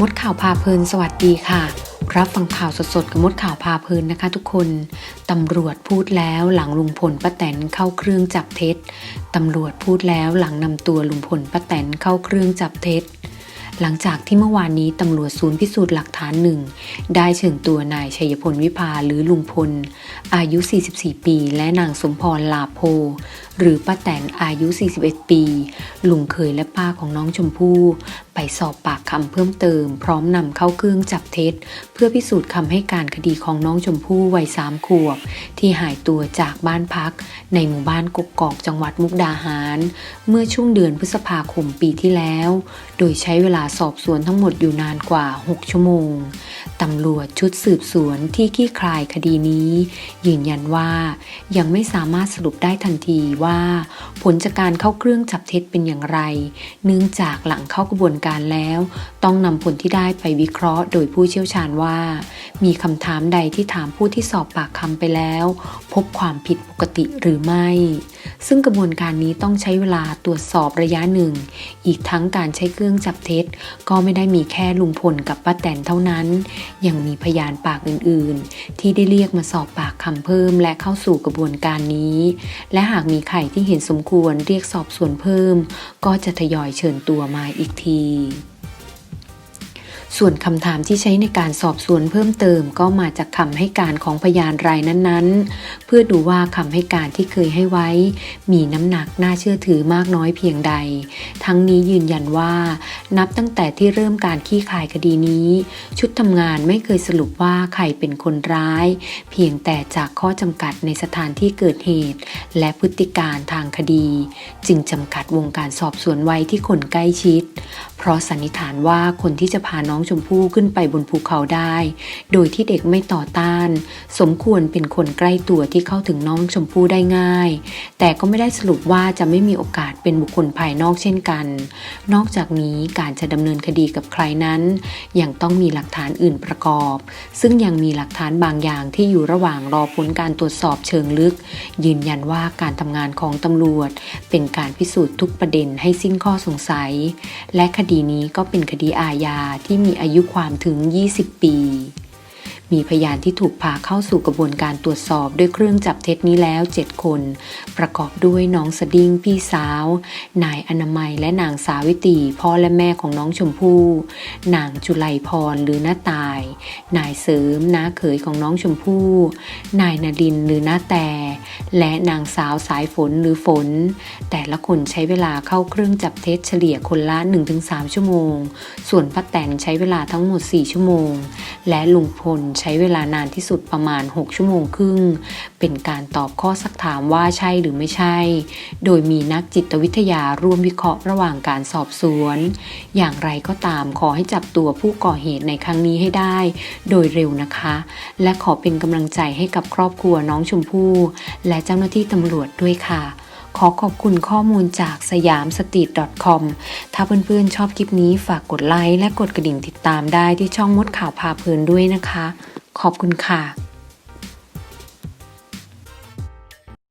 มดข่าวพาเพลินสวัสดีค่ะ รับฟังข่าวสดๆ กับมดข่าวพาเพลินนะคะ ทุกคนตำรวจพูดแล้วหลังลุงพลป้าแตนเข้าเครื่องจับเท็จตำรวจพูดแล้วหลังนำตัวลุงพลป้าแตนเข้าเครื่องจับเท็จหลังจากที่เมื่อวานนี้ตำรวจศูนย์พิสูจน์หลักฐานหนึ่งได้เชิญตัวนายชัยพลวิภาหรือลุงพล อายุ 44 ปี และนางสมพรลาโพ หรือป้าแตนอายุ 41 ปี ลุงเคยและป้าของน้องชมพู่ไปสอบปากคำเพิ่มเติม พร้อมนำเข้าเครื่องจับเท็จ เพื่อพิสูจน์คำให้การคดีของน้องชมพู่วัยสามขวบ ที่หายตัวจากบ้านพัก ในหมู่บ้านกกอกจังหวัดมุกดาหาร เมื่อช่วงเดือนพฤษภาคมปีที่แล้ว โดยใช้เวลาสอบสวนทั้งหมดอยู่นานกว่า 6 ชั่วโมงตำรวจชุดสืบสวนที่ขี้คลายคดีนี้ยืนยันว่ายังไม่สามารถสรุปได้ทันทีว่า ผลจากการเข้าเครื่องจับเท็จเป็นอย่างไร เนื่องจากหลังเข้ากระบวนการแล้ว ต้องนำผลที่ได้ไปวิเคราะห์โดยผู้เชี่ยวชาญว่า มีคำถามใดที่ถามผู้ที่สอบปากคำไปแล้ว พบความผิดปกติหรือไม่ ซึ่งกระบวนการนี้ต้องใช้เวลาตรวจสอบระยะหนึ่ง อีกทั้งการใช้เครื่องจับเท็จ ก็ไม่ได้มีแค่ลุงพลกับป้าแตนเท่านั้น ยังมีพยานปากอื่นๆ ที่ได้เรียกมาสอบปากคำเพิ่มและเข้าสู่กระบวนการนี้ และหากมีใครที่เห็นสมควรเรียกสอบสวนเพิ่ม ก็จะทยอยเชิญตัวมาอีกที ส่วนคำถามที่ใช้ในการสอบสวนเพิ่มเติมก็มาจากคำให้การของพยานรายนั้นๆ เพื่อดูว่าคำให้การที่เคยให้ไว้ มีน้ำหนักน่าเชื่อถือมากน้อยเพียงใด ทั้งนี้ยืนยันว่า นับตั้งแต่ที่เริ่มการขี้คายคดีนี้ ชุดทำงานไม่เคยสรุปว่าใครเป็นคนร้าย เพียงแต่จากข้อจำกัดในสถานที่เกิดเหตุ และพฤติการทางคดี จึงจำกัดวงการสอบสวนไว้ที่คนใกล้ชิด เพราะสันนิษฐานว่าคนที่จะพาน้ององชมพู่ขึ้นไปบนภูเขาได้ โดยที่เด็กไม่ต่อต้าน สมควรเป็นคนใกล้ตัวที่เข้าถึงน้องชมพู่ได้ง่าย แต่ก็ไม่ได้สรุปว่าจะไม่มีโอกาสเป็นบุคคลภายนอกเช่นกัน นอกจากนี้การจะดำเนินคดีกับใครนั้น ยังต้องมีหลักฐานอื่นประกอบ ซึ่งยังมีหลักฐานบางอย่างที่อยู่ระหว่างรอผลการตรวจสอบเชิงลึก ยืนยันว่าการทำงานของตำรวจ เป็นการพิสูจน์ทุกประเด็นให้สิ้นข้อสงสัย และคดีนี้ก็เป็นคดีอาญาที่มีอายุความถึง 20 ปี มีพยานที่ถูกพาเข้าสู่กระบวนการตรวจสอบด้วยเครื่องจับเท็จนี้แล้ว 7 คน ประกอบด้วยน้องสดิ้งพี่สาว นายอนามัยและนางสาวิตีพ่อและแม่ของน้องชมพู่นางจุไลพรหรือน้าตาย นายเสริมน้าเขยของน้องชมพู่ นายนาดินหรือน้าแต่ และนางสาวสายฝนหรือฝน แต่ละคนใช้เวลาเข้าเครื่องจับเท็จเฉลี่ยคนละ 1-3 ชั่วโมง ส่วนป้าแตนใช้เวลาทั้งหมด 4 ชั่วโมง และลุงพลใช้เวลานานที่สุดประมาณ 6 ชั่วโมงครึ่ง เป็นการตอบข้อสักถามว่าใช่หรือไม่ใช่ โดยมีนักจิตวิทยาร่วมวิเคราะห์ระหว่างการสอบสวน อย่างไรก็ตามขอให้จับตัวผู้ก่อเหตุในครั้งนี้ให้ได้ โดยเร็วนะคะ และขอเป็นกำลังใจให้กับครอบครัวน้องชมพู่ และเจ้าหน้าที่ตำรวจด้วยค่ะ ขอขอบคุณข้อมูลจากสยามสตรีท .com ถ้าเพื่อนๆชอบคลิปนี้ฝากกดไลค์และกดกระดิ่งติดตามได้ที่ช่องมดข่าวพาเพลินด้วยนะคะ ขอบคุณค่ะ